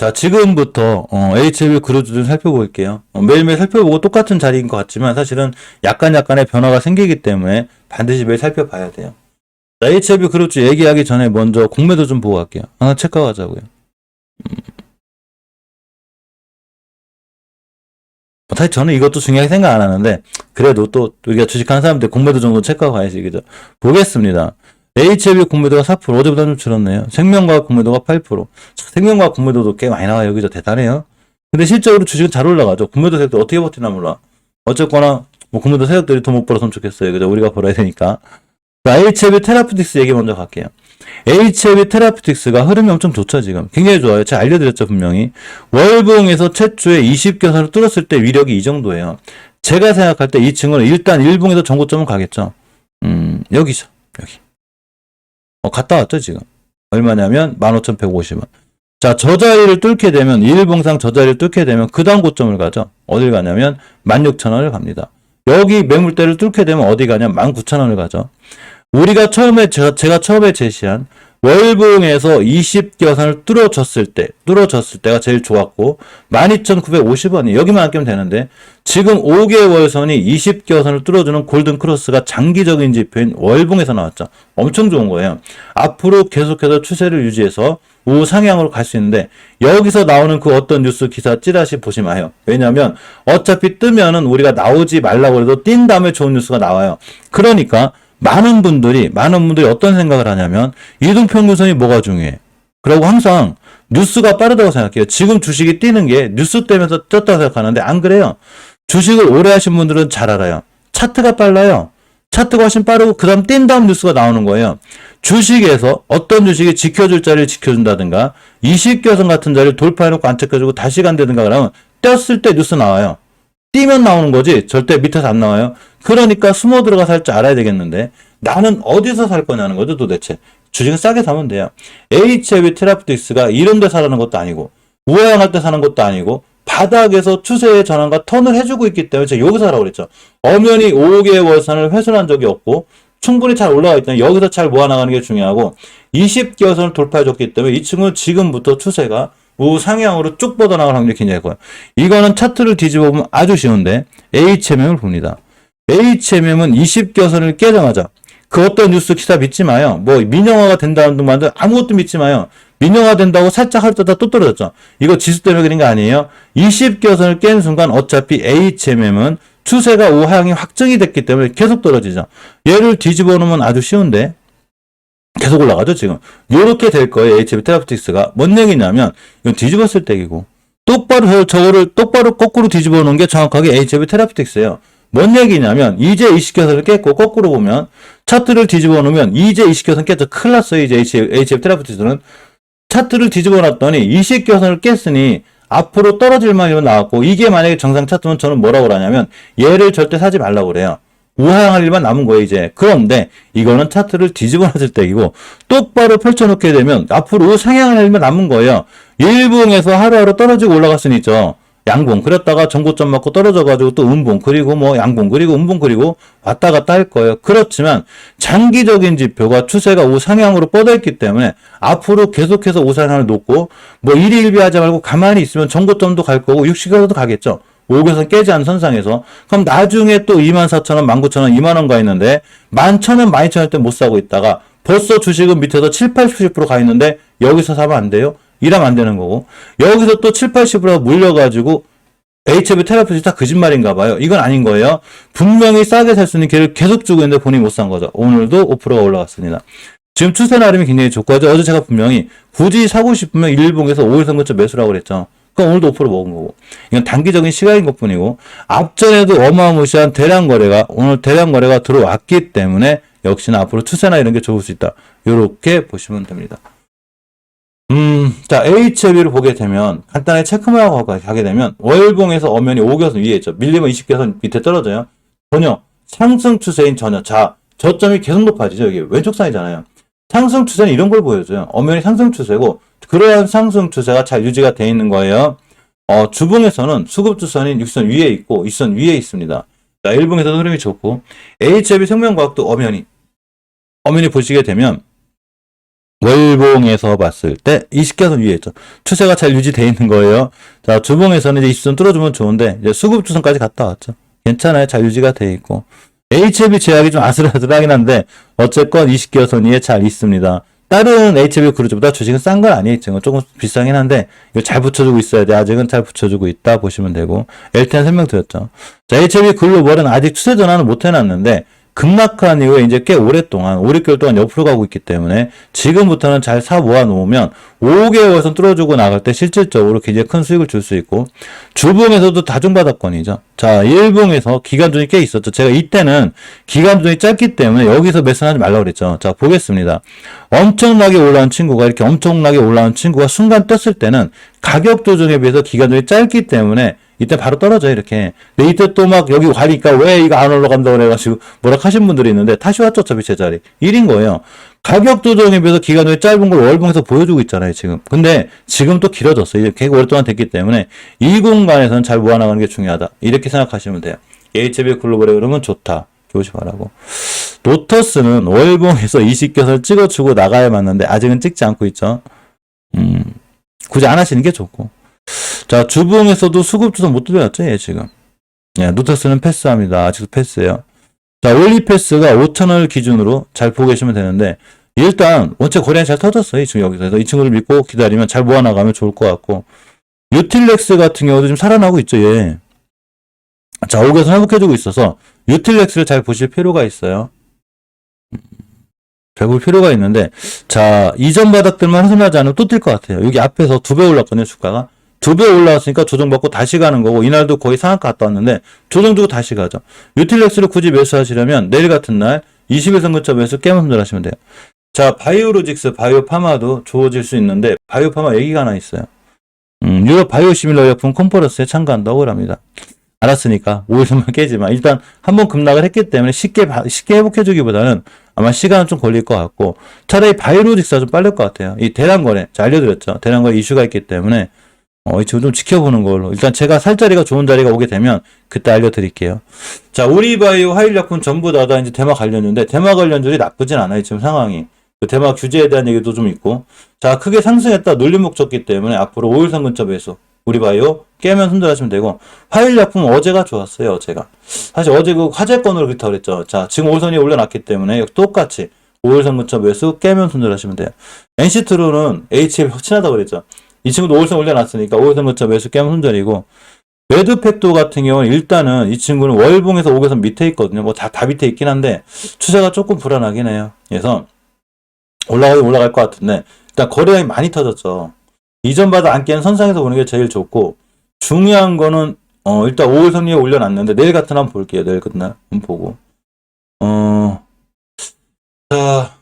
자, 지금부터 어, HLB 그루즈 좀 살펴볼게요. 어, 매일매일 살펴보고 똑같은 자리인 것 같지만 사실은 약간 약간의 변화가 생기기 때문에 반드시 매일 살펴봐야 돼요. 자, HLB 그루즈 얘기하기 전에 먼저 공매도 좀 보고 갈게요. 하나 체크하자고요. 음. 사실 저는 이것도 중요하게 생각 안 하는데 그래도 또 우리가 주식하는 사람들 공매도 정도 체크하고 가야지 그죠? 보겠습니다. HLB 공매도가 4% 어제보다 좀 줄었네요. 생명과학 공매도가 8%. 자, 생명과학 공매도도 꽤 많이 나와요. 그죠? 대단해요. 근데 실적으로 주식은 잘 올라가죠. 공매도 세력들 어떻게 버티나 몰라. 어쨌거나 뭐 공매도 세력들이 돈 못 벌었으면 좋겠어요. 그죠? 우리가 벌어야 되니까. 자, HLB 테라피틱스 얘기 먼저 갈게요. HLB 테라피틱스가 흐름이 엄청 좋죠, 지금. 굉장히 좋아요. 제가 알려드렸죠, 분명히. 월봉에서 최초에 20개선을 뚫었을 때 위력이 이 정도예요. 제가 생각할 때 이 층은 일단 일봉에서 전고점은 가겠죠. 음, 여기죠. 여기. 어, 갔다 왔죠, 지금. 얼마냐면 15,150원. 자, 저 자리를 뚫게 되면, 일봉상 저 자리를 뚫게 되면 그 다음 고점을 가죠. 어딜 가냐면 16,000원을 갑니다. 여기 매물대를 뚫게 되면 어디 가냐면 19,000원을 가죠. 우리가 처음에 제가, 제가 처음에 제시한 월봉에서 20개선을 뚫어졌을 때, 뚫어졌을 때가 제일 좋았고 12,950원이 여기만 아끼면 되는데 지금 5개월선이 20개선을 뚫어주는 골든 크로스가 장기적인 지표인 월봉에서 나왔죠. 엄청 좋은 거예요. 앞으로 계속해서 추세를 유지해서 우상향으로 갈 수 있는데 여기서 나오는 그 어떤 뉴스 기사 찌라시 보지 마요. 왜냐하면 어차피 뜨면은 우리가 나오지 말라고 해도 뛴 다음에 좋은 뉴스가 나와요. 그러니까 많은 분들이 많은 분들이 어떤 생각을 하냐면 이동평균선이 뭐가 중요해? 그리고 항상 뉴스가 빠르다고 생각해요. 지금 주식이 뛰는 게 뉴스 때면서 떴다고 생각하는데 안 그래요. 주식을 오래 하신 분들은 잘 알아요. 차트가 빨라요. 차트가 훨씬 빠르고 그 다음 뛴 다음 뉴스가 나오는 거예요. 주식에서 어떤 주식이 지켜줄 자리를 지켜준다든가 20개선 같은 자리를 돌파해놓고 안 지켜주고 다시 간다든가 그러면 떴을 때 뉴스 나와요. 뛰면 나오는 거지 절대 밑에서 안 나와요. 그러니까 숨어 들어가 살줄 알아야 되겠는데 나는 어디서 살 거냐는 거죠 도대체. 주식은 싸게 사면 돼요. HLB 테라피틱스가 이런 데 사라는 것도 아니고 우하향할 때 사는 것도 아니고 바닥에서 추세의 전환과 턴을 해주고 있기 때문에 제가 여기서 사라고 그랬죠. 엄연히 5개월선을 훼손한 적이 없고 충분히 잘 올라가 있다. 여기서 잘 모아나가는 게 중요하고 20개월선을 돌파해줬기 때문에 이 층은 지금부터 추세가 우 상향으로 쭉 뻗어나갈 확률이 굉장히 커요. 이거는 차트를 뒤집어 보면 아주 쉬운데 HMM을 봅니다. HMM은 20개선을 깨자마자 그 어떤 뉴스 기사 믿지 마요. 뭐 민영화가 된다는 동안도 아무것도 믿지 마요. 민영화 된다고 살짝 할 때다 또 떨어졌죠. 이거 지수 때문에 그런 거 아니에요. 20개선을 깬 순간 어차피 HMM은 추세가 우하향이 확정이 됐기 때문에 계속 떨어지죠. 얘를 뒤집어 놓으면 아주 쉬운데 계속 올라가죠 지금. 요렇게 될 거예요 HB 테라피틱스가. 뭔 얘기냐면 이건 뒤집었을 때이고 똑바로 저- 저거를 똑바로 거꾸로 뒤집어 놓은 게 정확하게 HB 테라피틱스예요. 뭔 얘기냐면 이제 20개선을 깼고 거꾸로 보면 차트를 뒤집어 놓으면 이제 20개선 깼죠. 큰일 났어요 이제 HB 테라피틱스는. 차트를 뒤집어 놨더니 20개선을 깼으니 앞으로 떨어질 만이면 나왔고 이게 만약에 정상 차트면 저는 뭐라고 그러냐면 얘를 절대 사지 말라고 그래요. 우하향할 일만 남은 거예요 이제. 그런데 이거는 차트를 뒤집어 놨을 때이고 똑바로 펼쳐 놓게 되면 앞으로 상향할 일만 남은 거예요. 일봉에서 하루하루 떨어지고 있죠. 양봉 그랬다가 전고점 맞고 떨어져가지고 또 음봉 그리고 뭐 양봉 그리고 음봉 그리고 왔다 갔다 할 거예요. 그렇지만 장기적인 지표가 추세가 우상향으로 뻗어있기 때문에 앞으로 계속해서 우상향을 놓고 뭐 일희일비하지 말고 가만히 있으면 전고점도 갈 거고 60개선도 가겠죠. 5개선 깨지 않은 선상에서 그럼 나중에 또 24,000원, 19,000원, 2만원 가 있는데 11,000원, 12,000원 때 못 사고 있다가 벌써 주식은 밑에서 7, 80%가 있는데 여기서 사면 안 돼요? 이러면 안 되는 거고 여기서 또 7, 80%가 물려가지고 HB 테라피스 다 거짓말인가 봐요. 이건 아닌 거예요. 분명히 싸게 살 수 있는 기회를 계속 주고 있는데 본인이 못 산 거죠. 오늘도 5%가 올라갔습니다. 지금 추세 나름이 굉장히 좋고 어제 제가 분명히 굳이 사고 싶으면 일봉에서 5일선 근처 매수라고 그랬죠. 그럼 오늘도 5% 먹은 거고. 이건 단기적인 시각인 것 뿐이고 앞전에도 어마무시한 대량 거래가 오늘 대량 거래가 들어왔기 때문에 역시나 앞으로 추세나 이런 게 좋을 수 있다. 이렇게 보시면 됩니다. 음, 자, HLB를 보게 되면, 간단하게 체크마하고 가게 되면, 월봉에서 엄연히 5개선 위에 있죠. 밀리면 20개선 밑에 떨어져요. 전혀, 상승 추세인 전혀. 자, 저점이 계속 높아지죠. 여기 왼쪽 선이잖아요. 상승 추세는 이런 걸 보여줘요. 엄연히 상승 추세고, 그러한 상승 추세가 잘 유지가 되어 있는 거예요. 어, 주봉에서는 수급주선인 6선 위에 있고, 2선 위에 있습니다. 자, 일봉에서도 흐름이 좋고, HLB 생명과학도 엄연히, 엄연히 보시게 되면, 월봉에서 봤을 때 20개선 위에 있죠. 추세가 잘 유지되어 있는 거예요. 자, 주봉에서는 이제 20선 뚫어주면 좋은데, 이제 수급 주선까지 갔다 왔죠. 괜찮아요. 잘 유지가 돼 있고. HLB 제약이 좀 아슬아슬하긴 한데, 어쨌건 20개선 위에 잘 있습니다. 다른 HLB 그룹보다 주식은 싼 건 아니에요. 지금 조금 비싸긴 한데, 이거 잘 붙여주고 있어야 돼. 아직은 잘 붙여주고 있다 보시면 되고, LTN 설명드렸죠. 자, HLB 글로벌은 아직 추세 전환을 못 해놨는데, 급락한 이후에 이제 꽤 오랫동안, 5, 6개월 동안 옆으로 가고 있기 때문에 지금부터는 잘 사 모아 놓으면 5개월선 뚫어주고 나갈 때 실질적으로 굉장히 큰 수익을 줄 수 있고 주봉에서도 다중바닥권이죠. 자, 일봉에서 기간존이 꽤 있었죠. 제가 이때는 기간존이 짧기 때문에 여기서 매수하지 말라고 그랬죠. 자, 보겠습니다. 엄청나게 올라온 친구가 이렇게 엄청나게 올라온 친구가 순간 떴을 때는 가격 조정에 비해서 기간존이 짧기 때문에 이때 바로 떨어져요, 이렇게. 근데 이때 또 막 여기 가니까 왜 이거 안 올라간다고 그래가지고 뭐라 하신 분들이 있는데 다시 왔죠, 어차피 제자리. 1인 거예요. 가격 조정에 비해서 기간이 짧은 걸 월봉에서 보여주고 있잖아요, 지금. 근데 지금 또 길어졌어요. 이제 계속 오랫동안 됐기 때문에 이 공간에서는 잘 모아나가는 게 중요하다. 이렇게 생각하시면 돼요. HB 글로벌의 흐름은 좋다. 바라고. 노터스는 월봉에서 20개선을 찍어주고 나가야 맞는데 아직은 찍지 않고 있죠. 음, 굳이 안 하시는 게 좋고. 자, 주봉에서도 수급 주선 못 들어갔죠, 얘 지금. 예, 노터스는 패스합니다. 아직도 패스예요. 자, 올리 패스가 5천원을 기준으로 잘 보고 계시면 되는데, 일단, 원체 거래량이 잘 터졌어요. 지금 여기서. 그래서 이 친구를 믿고 기다리면 잘 모아나가면 좋을 것 같고, 유틸렉스 같은 경우도 지금 살아나고 있죠, 얘. 자, 5개선 회복해주고 있어서, 유틸렉스를 잘 보실 필요가 있어요. 잘 볼 필요가 있는데, 자, 이전 바닥들만 훼손하지 않으면 또 뛸 것 같아요. 여기 앞에서 두 배 올랐거든요, 주가가. 두 배 올라왔으니까 조정받고 다시 가는 거고, 이날도 거의 상한가 갔다 왔는데, 조정 주고 다시 가죠. 유틸렉스를 굳이 매수하시려면, 내일 같은 날, 20일선 근처 매수 깨면 손절하시면 돼요. 자, 바이오로직스, 바이오파마도 좋아질 수 있는데, 바이오파마 얘기가 하나 있어요. 음, 유럽 바이오 시밀러 약품 콘퍼런스에 참가한다고 합니다. 알았으니까 5일선만 깨지만 일단 한번 급락을 했기 때문에 쉽게 바- 쉽게 회복해주기보다는 아마 시간은 좀 걸릴 것 같고 차라리 바이오로직스가 좀 빠를 것 같아요. 이 대량 거래 자 알려드렸죠. 대량 거래 이슈가 있기 때문에 어, 이 친구 좀 지켜보는 걸로 일단 제가 살 자리가 좋은 자리가 오게 되면 그때 알려드릴게요. 자 우리바이오 하일약품 전부 다, 다 이제 대마 관련주인데 대마 관련주들이 나쁘진 않아요. 지금 상황이. 그 대마 규제에 대한 얘기도 좀 있고 자 크게 상승했다 눌림 목적기 때문에 앞으로 5일선 근처 배수 우리바이오 깨면 손절하시면 되고 화일 약품 어제가 좋았어요 어제가. 사실 어제 그 화재건으로 그렇다 그랬죠. 자 지금 5일선이 올려놨기 때문에 똑같이 5일선 근처 매수 깨면 손절하시면 돼요. NC트로는 HF 친하다고 그랬죠. 이 친구도 5일선 올려놨으니까 5일선 근처 매수 깨면 손절이고 매드팩도 같은 경우는 일단은 이 친구는 월봉에서 5일선 밑에 있거든요. 뭐 다다 밑에 있긴 한데 추세가 조금 불안하긴 해요. 그래서 올라가긴 올라갈 것 같은데 일단 거래량이 많이 터졌죠 이전 바닥 안 깨는 선상에서 보는 게 제일 좋고 중요한 거는 어 일단 5월 선리에 올려놨는데 내일 같은 날 한번 볼게요. 내일 같은 날 보고 어 자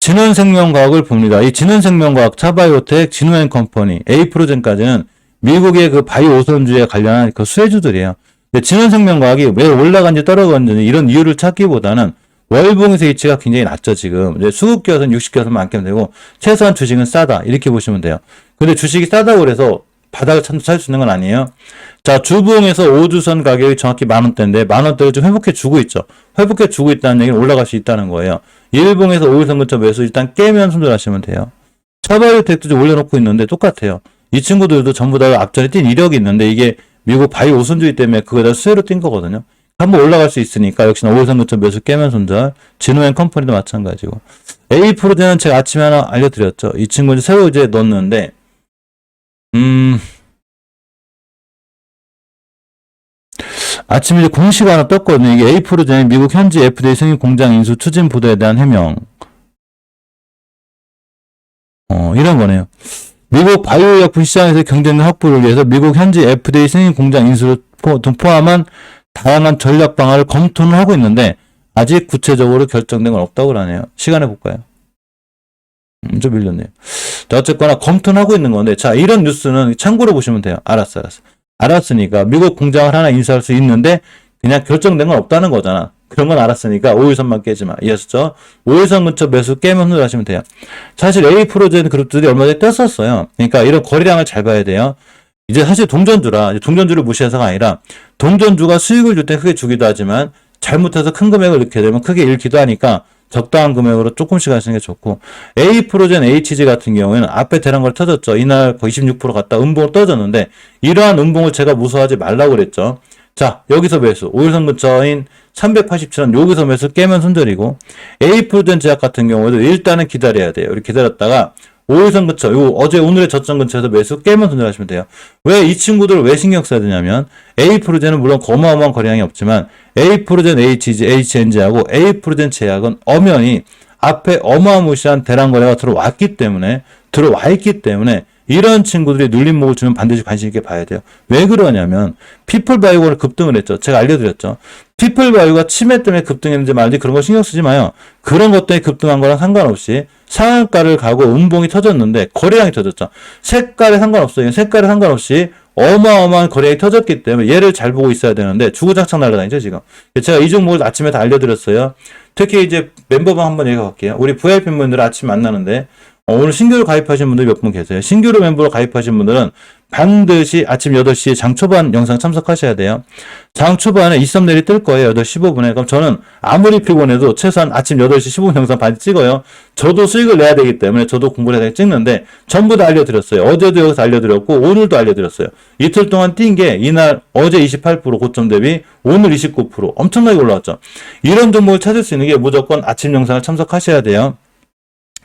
진원생명과학을 봅니다. 이 진원생명과학 차바이오텍 진원컴퍼니 에이프로젠까지는 미국의 그 바이오 오선주에 관련한 그 수혜주들이에요. 근데 진원생명과학이 왜 올라간지 떨어졌는지 이런 이유를 찾기보다는 월봉에서 위치가 굉장히 낮죠, 지금. 이제 60기여서만 안 깨면 되고, 최소한 주식은 싸다. 이렇게 보시면 돼요. 근데 주식이 싸다고 그래서 바닥을 찾- 찾을 수 있는 건 아니에요. 자, 주봉에서 5주선 가격이 정확히 만원대인데, 만원대를 좀 회복해 주고 있죠. 회복해 주고 있다는 얘기는 올라갈 수 있다는 거예요. 일봉에서 5일선 근처 매수 일단 깨면 손절하시면 돼요. 차바이오텍도 좀 올려놓고 있는데 똑같아요. 이 친구들도 전부 다 앞전에 뛴 이력이 있는데, 이게 미국 바이오 우선주의 때문에 그거다 수혜로 뛴 거거든요. 한번 올라갈 수 있으니까 역시나 5일선 근처 매수 깨면 손절. 진호앤 컴퍼니도 마찬가지고. A 프로제는 제가 아침에 하나 알려드렸죠. 이 친구 이제 새로 이제 넣었는데, 음, 아침에 이제 공시가 하나 떴거든요. 이게 A 프로제는 미국 현지 FDA 승인 공장 인수 추진 보도에 대한 해명. 어, 이런 거네요. 미국 바이오 약품 시장에서 경쟁력 확보를 위해서 미국 현지 FDA 승인 공장 인수를 포- 포함한 다양한 전략 방안을 검토는 하고 있는데 아직 구체적으로 결정된 건 없다고 하네요. 시간에 볼까요? 음, 좀 밀렸네요. 자, 어쨌거나 검토는 하고 있는 건데 자 이런 뉴스는 참고로 보시면 돼요. 알았어, 알았어. 알았으니까 미국 공장을 하나 인수할 수 있는데 그냥 결정된 건 없다는 거잖아. 그런 건 알았으니까 5일선만 깨지 마. 이해하셨죠? 5일선 근처 매수 깨면 손절하시면 돼요. 사실 A 프로젝트 그룹들이 얼마 전에 떴었어요. 그러니까 이런 거래량을 잘 봐야 돼요. 이제 사실 동전주라 동전주를 무시해서가 아니라 동전주가 수익을 줄 때 크게 주기도 하지만 잘못해서 큰 금액을 넣게 되면 크게 잃기도 하니까 적당한 금액으로 조금씩 하시는 게 좋고 A 프로젠 HG 같은 경우에는 앞에 대란 걸 터졌죠. 이날 거의 26% 갔다 음봉을 떠졌는데 이러한 음봉을 제가 무서워하지 말라고 그랬죠. 자 여기서 매수 5일선 근처인 387원 여기서 매수 깨면 손절이고 A 프로젠 제약 같은 경우에도 일단은 기다려야 돼요. 이렇게 기다렸다가 5일선 근처, 요 어제 오늘의 저점 근처에서 매수 깨면 손절하시면 돼요. 왜 이 친구들을 왜 신경 써야 되냐면 A 프로젠은 물론 어마어마한 거래량이 없지만 A 프로젠 HG, HNG하고 A 프로젠 제약은 엄연히 앞에 어마무시한 대량 거래가 들어왔기 때문에 들어와 있기 때문에 이런 친구들이 눌림목을 주면 반드시 관심 있게 봐야 돼요. 왜 그러냐면 피플바이오가 급등을 했죠. 제가 알려드렸죠. 피플바이오가 치매 때문에 급등했는지 말인지 그런 거 신경 쓰지 마요. 그런 것 때문에 급등한 거랑 상관없이 상한가를 가고 음봉이 터졌는데 거래량이 터졌죠. 색깔에 상관없어요. 색깔에 상관없이 어마어마한 거래량이 터졌기 때문에 얘를 잘 보고 있어야 되는데 주구장창 날아다니죠 지금. 제가 이 종목을 아침에 다 알려드렸어요. 특히 이제 멤버방 한번 얘기해 볼게요. 우리 VIP 분들 아침 만나는데 어, 오늘 신규로 가입하신 분들 몇 분 계세요. 신규로 멤버로 가입하신 분들은 반드시 아침 8시에 장 초반 영상 참석하셔야 돼요. 장 초반에 이썸네일이 뜰 거예요. 8시 15분에. 그럼 저는 아무리 피곤해도 최소한 아침 8시 15분 영상 반드시 찍어요. 저도 수익을 내야 되기 때문에 저도 공부를 해야 찍는데 전부 다 알려드렸어요. 어제도 여기서 알려드렸고 오늘도 알려드렸어요. 이틀 동안 뛴 게 이날 어제 28% 고점 대비 오늘 29% 엄청나게 올라왔죠. 이런 종목을 찾을 수 있는 게 무조건 아침 영상을 참석하셔야 돼요.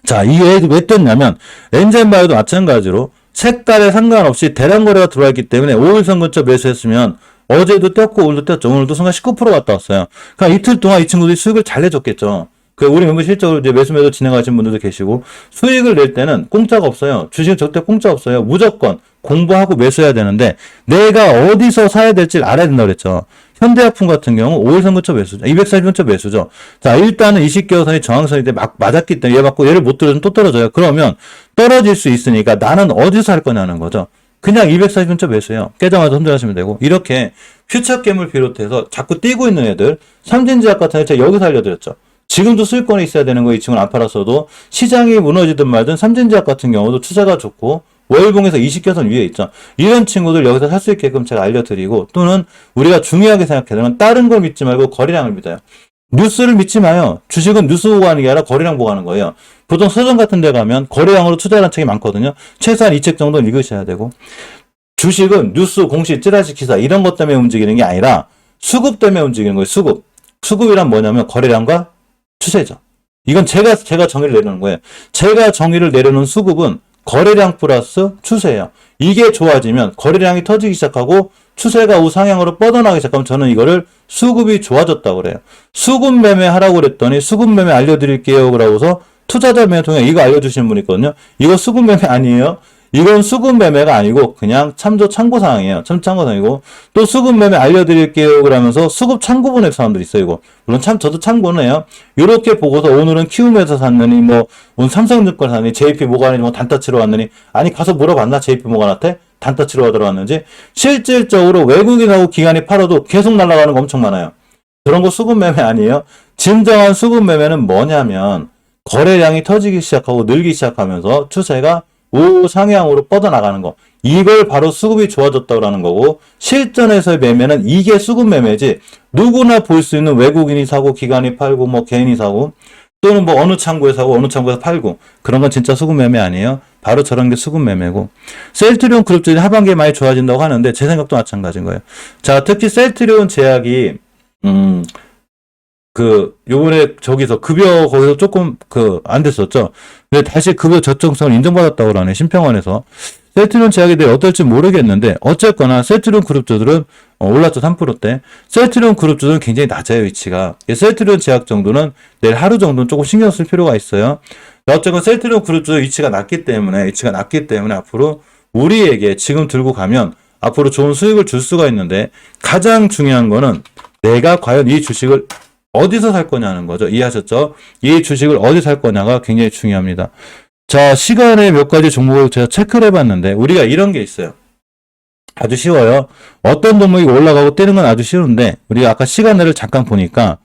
자, 이게 왜 떴냐면, 엔젠 바이오도 마찬가지로 색깔에 상관없이 대량 거래가 들어와 있기 때문에 5일선 근처 매수했으면 어제도 떴고 오늘도 떴죠. 오늘도 순간 19% 갔다 왔어요. 그러니까 이틀 동안 이 친구들이 수익을 잘 내줬겠죠. 그 우리 멤버 실적으로 이제 매수 매도 진행하신 분들도 계시고 수익을 낼 때는 공짜가 없어요. 주식은 절대 공짜 없어요. 무조건 공부하고 매수해야 되는데 내가 어디서 사야 될지 알아야 된다 그랬죠. 현대약품 같은 경우 5일 선 근처 매수죠. 240근처 매수죠. 자, 일단은 20개월선이 저항선인데 막 맞았기 때문에 얘 맞고 얘를 못 떨어지면 또 떨어져요. 그러면 떨어질 수 있으니까 나는 어디서 할 거냐는 거죠. 그냥 240근처 매수해요. 깨자마자 손절하시면 되고 이렇게 퓨처캠을 비롯해서 자꾸 뛰고 있는 애들 삼진제약 같은 애 제가 여기서 알려드렸죠. 지금도 수익권에 있어야 되는 거 이 친구는 안 팔았어도 시장이 무너지든 말든 삼진제약 같은 경우도 투자가 좋고 월봉에서 20개선 위에 있죠. 이런 친구들 여기서 살 수 있게끔 제가 알려드리고 또는 우리가 중요하게 되는 다른 걸 믿지 말고 거래량을 믿어요. 뉴스를 믿지 마요. 주식은 뉴스 보고 하는 게 아니라 거래량 보고 하는 거예요. 보통 서점 같은 데 가면 거래량으로 투자하는 책이 많거든요. 최소한 이 책 정도는 읽으셔야 되고 주식은 뉴스, 공시, 찌라시 기사 이런 것 때문에 움직이는 게 아니라 수급 때문에 움직이는 거예요. 수급. 수급이란 뭐냐면 거래량과 추세죠. 이건 제가 제가 정의를 내려놓은 거예요. 제가 정의를 내려놓은 수급은 거래량 플러스 추세예요. 이게 좋아지면 거래량이 터지기 시작하고 추세가 우상향으로 뻗어나가기 시작하면 저는 이거를 수급이 좋아졌다고 그래요. 수급 매매 하라고 그랬더니 수급 매매 알려드릴게요. 그러고서 투자자 매매 통해 이거 알려주시는 분이 있거든요. 이거 수급 매매 아니에요. 이건 수급 매매가 아니고 그냥 참조 참고 사항이에요. 참 참고 사항이고 또 수급 매매 알려드릴게요. 그러면서 수급 참고 보낼 사람들 있어요. 이거 물론 참 저도 참고는 해요. 이렇게 보고서 오늘은 키움에서 샀느니 뭐 오늘 삼성증권 샀느니 JP 모가니 뭐 단타 치러 왔느니 아니 가서 물어봤나 JP 모가한테 단타 치러 들어왔는지 실질적으로 외국인하고 기관이 팔아도 계속 날아가는 거 엄청 많아요. 그런 거 수급 매매 아니에요. 진정한 수급 매매는 뭐냐면 거래량이 터지기 시작하고 늘기 시작하면서 추세가 우상향으로 뻗어나가는 거. 이걸 바로 수급이 좋아졌다라는 거고 실전에서의 매매는 이게 수급 매매지 누구나 볼 수 있는 외국인이 사고 기관이 팔고 뭐 개인이 사고 또는 뭐 어느 창구에 사고 어느 창구에서 팔고 그런 건 진짜 수급 매매 아니에요. 바로 저런 게 수급 매매고 셀트리온 그룹들이 하반기에 많이 좋아진다고 하는데 제 생각도 마찬가지인 거예요. 자 특히 셀트리온 제약이 음 그 요번에 저기서 급여 거기서 조금 그 안 됐었죠. 근데 다시 급여 적정성을 인정받았다고 그러네 심평원에서. 셀트리온 제약에 대해 어떨지 모르겠는데 어쨌거나 셀트리온 그룹주들은 어, 올랐죠 3%대 셀트리온 그룹주들은 굉장히 낮아요 위치가. 예, 셀트리온 제약 정도는 내일 하루 정도는 조금 신경 쓸 필요가 있어요. 어쨌건 셀트리온 그룹주 위치가 낮기 때문에 위치가 낮기 때문에 앞으로 우리에게 지금 들고 가면 앞으로 좋은 수익을 줄 수가 있는데 가장 중요한 거는 내가 과연 이 주식을 어디서 살 거냐는 거죠. 이해하셨죠? 이 주식을 어디 살 거냐가 굉장히 중요합니다. 자, 시간에 몇 가지 종목을 제가 체크를 해봤는데, 우리가 이런 게 있어요. 아주 쉬워요. 어떤 종목이 올라가고 뛰는 건 아주 쉬운데, 우리가 아까 시간을 잠깐 보니까,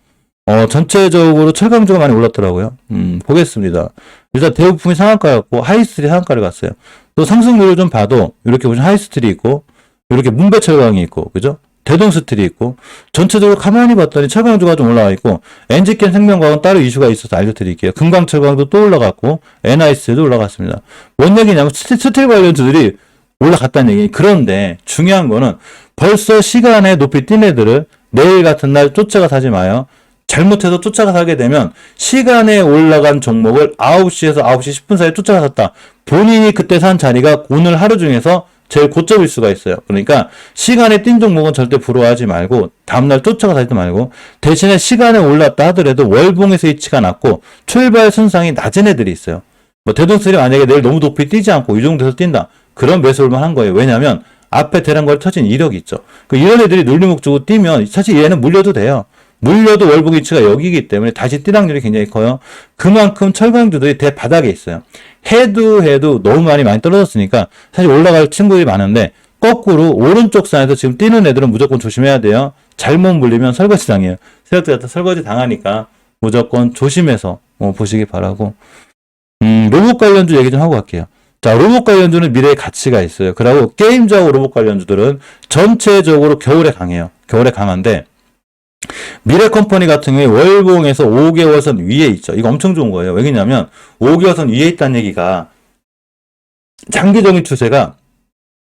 어, 전체적으로 철강주가 많이 올랐더라고요. 음, 보겠습니다. 일단 대부품이 상한가였고, 하이스트리 상한가를 갔어요. 또 상승률을 좀 봐도, 이렇게 보시면 하이스트리 있고, 이렇게 문배철강이 있고, 그죠? 대동스틸이 있고 전체적으로 가만히 봤더니 철강주가 좀 올라와 있고 엔지캠 생명과학은 따로 이슈가 있어서 알려드릴게요. 금강철강도 또 올라갔고 NIS도 올라갔습니다. 뭔 얘기냐면 스틸, 스틸 관련주들이 올라갔다는 얘기. 그런데 중요한 거는 벌써 시간에 높이 뛴 애들을 내일 같은 날 쫓아가 사지 마요. 잘못해서 쫓아가 사게 되면 시간에 올라간 종목을 9시에서 9시 10분 사이에 쫓아가 샀다. 본인이 그때 산 자리가 오늘 하루 중에서 제일 고점일 수가 있어요. 그러니까 시간에 뛴 종목은 절대 부러워하지 말고 다음날 쫓아가 사지 말고 대신에 시간에 올랐다 하더라도 월봉에서 이치가 낮고 출발 순상이 낮은 애들이 있어요. 뭐 대동슬이 만약에 내일 너무 높이 뛰지 않고 이 정도에서 뛴다. 그런 매수올만 한 거예요. 왜냐하면 앞에 대량거래 터진 이력이 있죠. 그 이런 애들이 눌림목 주고 뛰면 사실 얘는 물려도 돼요. 물려도 월봉 이치가 여기이기 때문에 다시 뛸 확률이 굉장히 커요. 그만큼 철강주들이 대바닥에 있어요. 해도 해도 너무 많이 많이 떨어졌으니까 사실 올라갈 친구들이 많은데 거꾸로 오른쪽 산에서 지금 뛰는 애들은 무조건 조심해야 돼요. 잘못 물리면 설거지 당해요. 같은 설거지 당하니까 무조건 조심해서 어, 보시기 바라고. 음, 로봇 관련주 얘기 좀 하고 갈게요. 자, 로봇 관련주는 미래의 가치가 있어요. 그리고 게임적 로봇 관련주들은 전체적으로 겨울에 강해요. 겨울에 강한데 미래 컴퍼니 같은 경우에 월봉에서 5개월 선 위에 있죠. 이거 엄청 좋은 거예요. 왜냐면 5개월 선 위에 있다는 얘기가 장기적인 추세가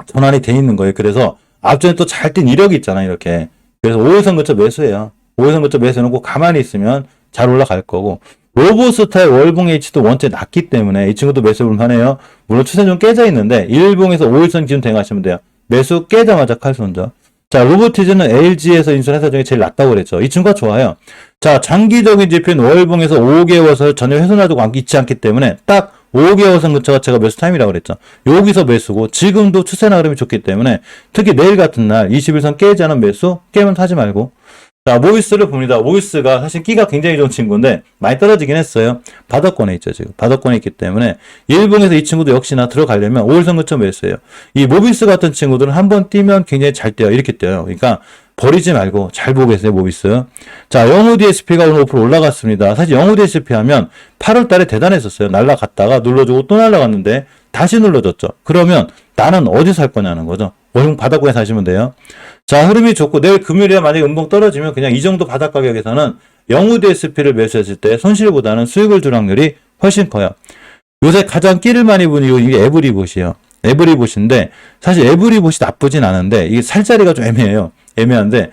전환이 돼 있는 거예요. 그래서 앞전에 또 잘 뛴 이력이 있잖아요. 이렇게. 그래서 5회선 근처 매수해요. 5회선 근처 매수해놓고 가만히 있으면 잘 올라갈 거고 로보스타의 월봉 H도 원체 낮기 때문에 이 친구도 매수 볼만해요. 물론 추세 좀 깨져 있는데 일봉에서 5일선 기준 대응하시면 돼요. 매수 깨자마자 칼 손절. 자, 로보티즈는 LG에서 인수한 회사 중에 제일 낮다고 그랬죠. 이 친구가 좋아요. 자, 장기적인 지표는 월봉에서 5개월선 전혀 훼손하고 있지 않기 때문에 딱 5개월선 근처가 제가 매수 타임이라고 그랬죠. 여기서 매수고 지금도 추세나 흐름이 좋기 때문에 특히 내일 같은 날 21선 깨지 않은 매수 깨면 타지 말고 자, 모비스를 봅니다. 모비스가 사실 끼가 굉장히 좋은 친구인데 많이 떨어지긴 했어요. 바닥권에 있죠, 지금. 바닥권에 있기 때문에 일봉에서 이 친구도 역시나 들어가려면 5일선 근처 매수해요. 이 모비스 같은 친구들은 한 번 뛰면 굉장히 잘 뛰어요. 이렇게 뛰어요. 그러니까 버리지 말고 잘 보고 계세요, 모비스. 자, 영우 DSP가 오늘 5% 올라갔습니다. 사실 영우 DSP 하면 8월 달에 대단했었어요. 날라갔다가 눌러주고 또 날라갔는데 다시 눌러줬죠. 그러면 나는 어디 살 거냐는 거죠. 월봉 바닥권에 사시면 돼요. 자, 흐름이 좋고 내일 금요일에 만약에 음봉 떨어지면 그냥 이 정도 바닥 가격에서는 영우 DSP를 매수했을 때 손실보다는 수익을 줄 확률이 훨씬 커요. 요새 가장 끼를 많이 부는 이유 이게 에브리봇이에요. 에브리봇인데 사실 에브리봇이 나쁘진 않은데 이게 살 자리가 좀 애매해요. 애매한데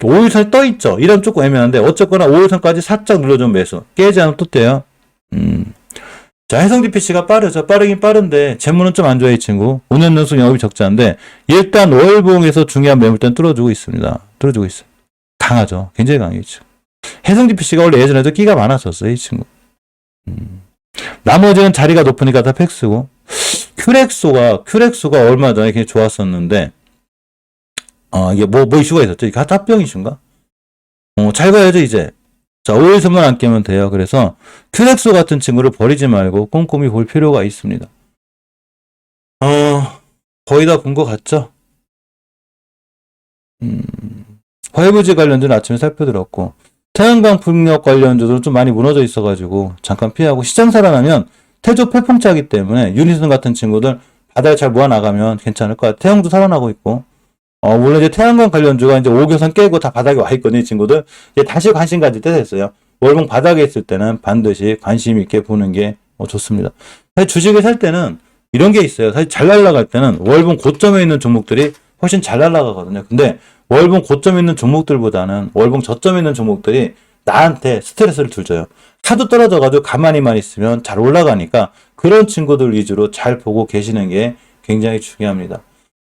5일선 떠 있죠. 이런 조금 애매한데 어쨌거나 5일선까지 살짝 눌러준 매수 깨지 않으면 또 떼요. 음. 자, 해성 DPC가 빠르죠. 빠르긴 빠른데, 재무는 좀안 좋아요, 이 친구. 5년 연속 영업이 적자인데, 일단 월봉에서 중요한 매물대는 뚫어주고 있습니다. 뚫어주고 있어요. 강하죠. 굉장히 강해요, 이 친구. 해성 DPC가 원래 예전에도 끼가 많았었어요, 이 친구. 음. 나머지는 자리가 높으니까 다 팩스고, 큐렉소가, 큐렉소가 얼마 전에 굉장히 좋았었는데, 어, 이게 뭐, 뭐 이슈가 있었죠? 이게 합병 이슈인가? 어, 잘 가야죠, 이제. 자, 5일 선만 안 깨면 돼요. 그래서 큐렉소 같은 친구를 버리지 말고 꼼꼼히 볼 필요가 있습니다. 어, 거의 다 본 것 같죠? 음, 화이브지 관련주는 아침에 살펴드렸고, 태양광 풍력 관련주들은 좀 많이 무너져 있어가지고, 잠깐 피하고, 시장 살아나면 태조 패풍차기 때문에 유니슨 같은 친구들 바다에 잘 모아나가면 괜찮을 것 같아요. 태양도 살아나고 있고, 어, 물론 이제 태양광 관련주가 이제 5개선 깨고 다 바닥에 와 있거든요, 이 친구들. 이제 다시 관심 가질 때 됐어요. 월봉 바닥에 있을 때는 반드시 관심 있게 보는 게 어, 좋습니다. 사실 주식을 살 때는 이런 게 있어요. 사실 잘 날아갈 때는 월봉 고점에 있는 종목들이 훨씬 잘 날아가거든요. 근데 월봉 고점에 있는 종목들보다는 월봉 저점에 있는 종목들이 나한테 스트레스를 줄 줘요. 하도 떨어져가지고 가만히만 있으면 잘 올라가니까 그런 친구들 위주로 잘 보고 계시는 게 굉장히 중요합니다.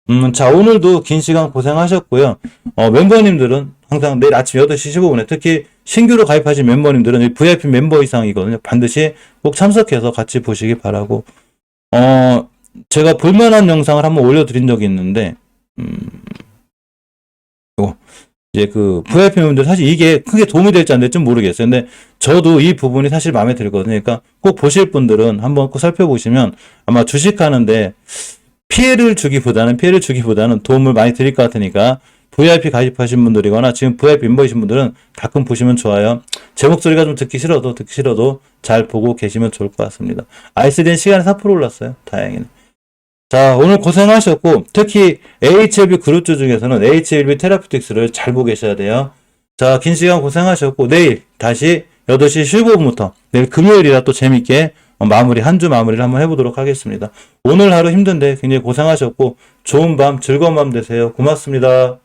음, 자, 오늘도 긴 시간 고생하셨고요. 어, 멤버님들은 항상 내일 아침 8시 15분에 특히 신규로 가입하신 멤버님들은 VIP 멤버 이상이거든요. 반드시 꼭 참석해서 같이 보시기 바라고. 어, 제가 볼만한 영상을 한번 올려드린 적이 있는데, 음, 요, 이제 그 VIP 멤버들 사실 이게 크게 도움이 될지 안 될지 모르겠어요. 근데 저도 이 부분이 사실 마음에 들거든요. 그러니까 꼭 보실 분들은 한번 꼭 살펴보시면 아마 주식하는데 피해를 주기보다는 피해를 주기보다는 도움을 많이 드릴 것 같으니까 VIP 가입하신 분들이거나 지금 VIP 멤버이신 분들은 가끔 보시면 좋아요. 제 목소리가 좀 듣기 싫어도 듣기 싫어도 잘 보고 계시면 좋을 것 같습니다. 아이스덴 시간에 4% 올랐어요. 다행이네. 자, 오늘 고생하셨고, 특히 HLB 그룹주 중에서는 HLB 테라피틱스를 잘 보고 계셔야 돼요. 자, 긴 시간 고생하셨고, 내일 다시 8시 15분부터, 내일 금요일이라 또 재밌게 어, 마무리, 한 주 마무리를 한번 해보도록 하겠습니다. 오늘 하루 힘든데 굉장히 고생하셨고, 좋은 밤, 즐거운 밤 되세요. 고맙습니다.